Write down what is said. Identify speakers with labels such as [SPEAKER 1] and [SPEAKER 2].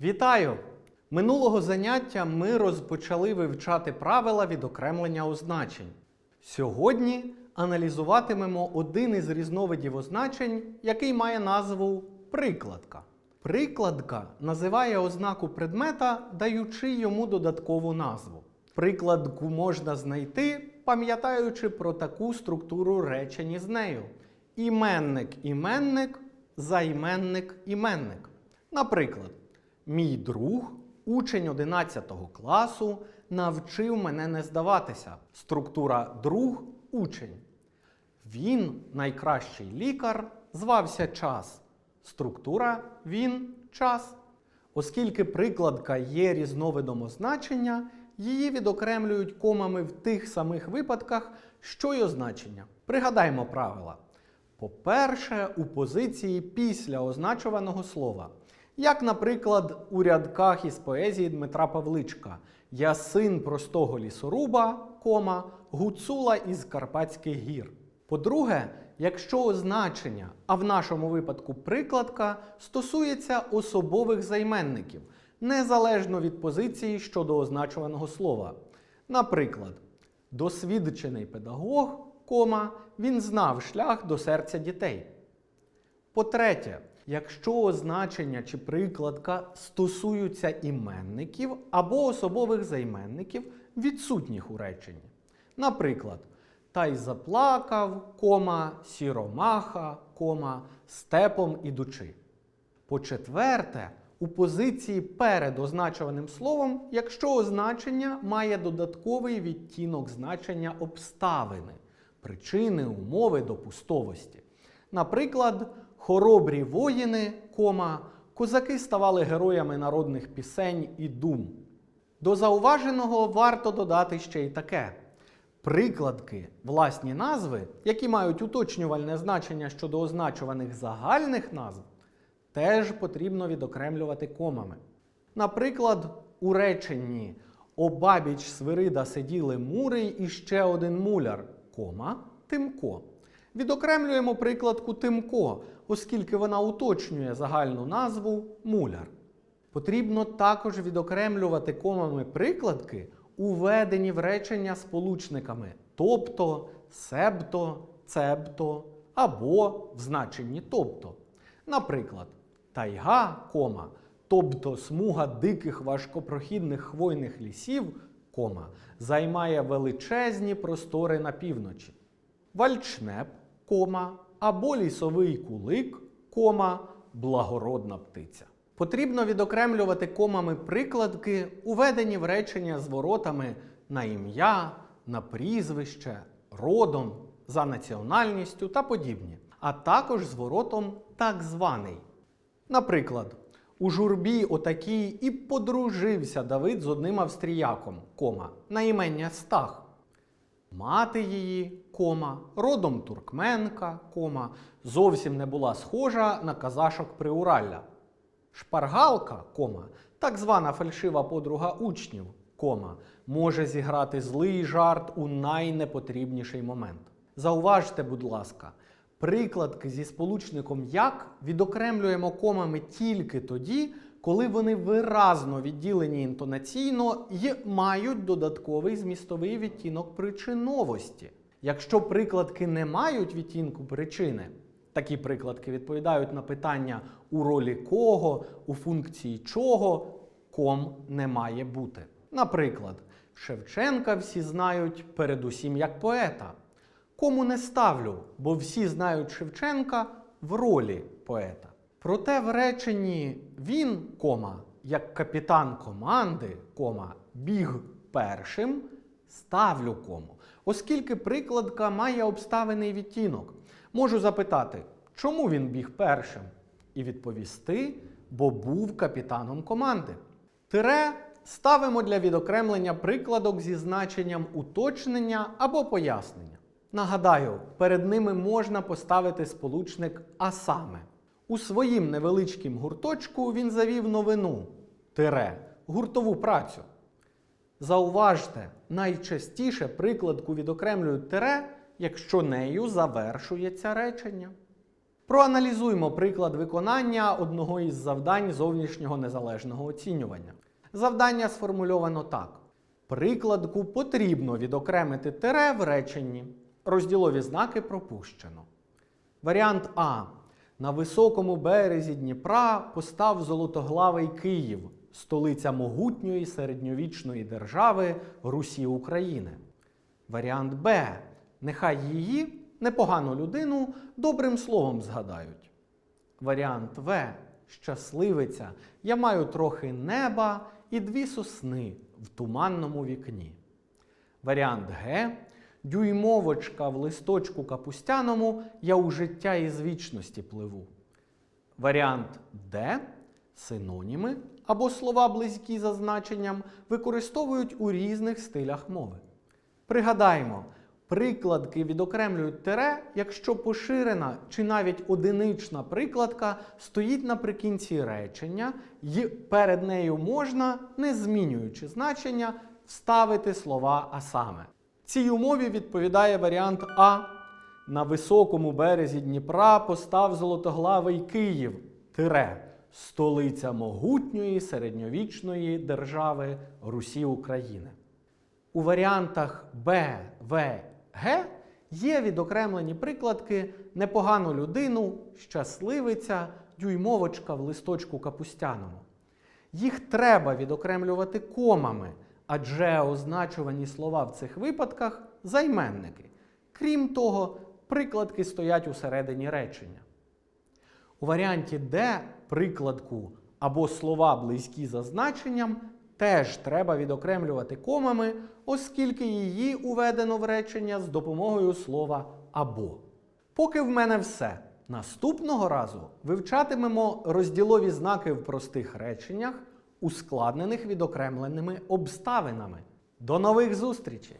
[SPEAKER 1] Вітаю! Минулого заняття ми розпочали вивчати правила відокремлення означень. Сьогодні аналізуватимемо один із різновидів означень, який має назву прикладка. Прикладка називає ознаку предмета, даючи йому додаткову назву. Прикладку можна знайти, пам'ятаючи про таку структуру речень з нею: іменник іменник, займенник іменник. Наприклад, мій друг, учень 11 класу, навчив мене не здаватися. Структура друг учень. Він, найкращий лікар, звався час. Структура він час. Оскільки прикладка є різновидом означення, її відокремлюють комами в тих самих випадках, що й означення. Пригадаймо правила. По-перше, у позиції після означуваного слова. Як, наприклад, у рядках із поезії Дмитра Павличка Я син простого лісоруба, кома, гуцула із Карпатських гір. По-друге, якщо означення, а в нашому випадку прикладка, стосується особових займенників, незалежно від позиції щодо означуваного слова. Наприклад, досвідчений педагог, кома, він знав шлях до серця дітей. По-третє, якщо означення чи прикладка стосуються іменників або особових займенників, відсутніх у реченні. Наприклад, та й заплакав, кома, сіромаха, кома, степом ідучи. По-четверте, у позиції перед означуваним словом, якщо означення має додатковий відтінок значення обставини, причини, умови допустовості. Наприклад, хоробрі воїни, кома, козаки ставали героями народних пісень і дум. До зауваженого варто додати ще й таке. Прикладки, власні назви, які мають уточнювальне значення щодо означуваних загальних назв, теж потрібно відокремлювати комами. Наприклад, у реченні Обабіч Свирида сиділи мурий і ще один муляр, кома, Тимко. Відокремлюємо прикладку Тимко, оскільки вона уточнює загальну назву муляр. Потрібно також відокремлювати комами прикладки, уведені в речення сполучниками тобто, себто, цебто або в значенні тобто. Наприклад, тайга, кома, тобто смуга диких важкопрохідних хвойних лісів, кома, займає величезні простори на півночі. Вальчнеп, кома, або лісовий кулик, кома, благородна птиця. Потрібно відокремлювати комами прикладки, уведені в речення з воротами на ім'я, на прізвище, родом, за національністю та подібні, а також з воротом так званий. Наприклад, у журбі отакій і подружився Давид з одним австріяком, кома, на імення Стах. Мати її, кома, родом туркменка, кома, зовсім не була схожа на казашок Приуралля. Шпаргалка, кома, так звана фальшива подруга учнів, кома, може зіграти злий жарт у найнепотрібніший момент. Зауважте, будь ласка, прикладки зі сполучником як відокремлюємо комами тільки тоді, коли вони виразно відділені інтонаційно і мають додатковий змістовий відтінок причиновості. Якщо прикладки не мають відтінку причини, такі прикладки відповідають на питання у ролі кого, у функції чого, ком не має бути. Наприклад, Шевченка всі знають передусім як поета. Кому не ставлю, бо всі знають Шевченка в ролі поета. Проте в реченні він, кома, як капітан команди, кома, біг першим, ставлю кому, оскільки прикладка має обставений відтінок. Можу запитати, чому він біг першим? І відповісти, бо був капітаном команди. Тире ставимо для відокремлення прикладок зі значенням уточнення або пояснення. Нагадаю, перед ними можна поставити сполучник а саме. У своїм невеличкім гурточку він завів новину тире, гуртову працю. Зауважте, найчастіше прикладку відокремлюють тире, якщо нею завершується речення. Проаналізуймо приклад виконання одного із завдань зовнішнього незалежного оцінювання. Завдання сформульовано так: прикладку потрібно відокремити тире в реченні. Розділові знаки пропущено. Варіант А. На високому березі Дніпра постав золотоглавий Київ, столиця могутньої середньовічної держави Русі України. Варіант Б. Нехай її, непогану людину, добрим словом згадають. Варіант В. Щасливиця. Я маю трохи неба і дві сосни в туманному вікні. Варіант Г. Дюймовочка в листочку капустяному я у життя із вічності пливу. Варіант Д. Синоніми або слова близькі за значенням використовують у різних стилях мови. Пригадаємо, прикладки відокремлюють тире, якщо поширена чи навіть одинична прикладка стоїть наприкінці речення, і перед нею можна, не змінюючи значення, вставити слова а саме. Цій умові відповідає варіант А. На високому березі Дніпра постав золотоглавий Київ, тире, столиця могутньої середньовічної держави Русі України. У варіантах Б, В, Г є відокремлені прикладки непогану людину, щасливиця, дюймовочка в листочку капустяному. Їх треба відокремлювати комами, адже означувані слова в цих випадках займенники. Крім того, прикладки стоять усередині речення. У варіанті Д прикладку або слова близькі за значенням теж треба відокремлювати комами, оскільки її уведено в речення з допомогою слова або. Поки в мене все. Наступного разу вивчатимемо розділові знаки в простих реченнях, ускладнених відокремленими обставинами. До нових зустрічей!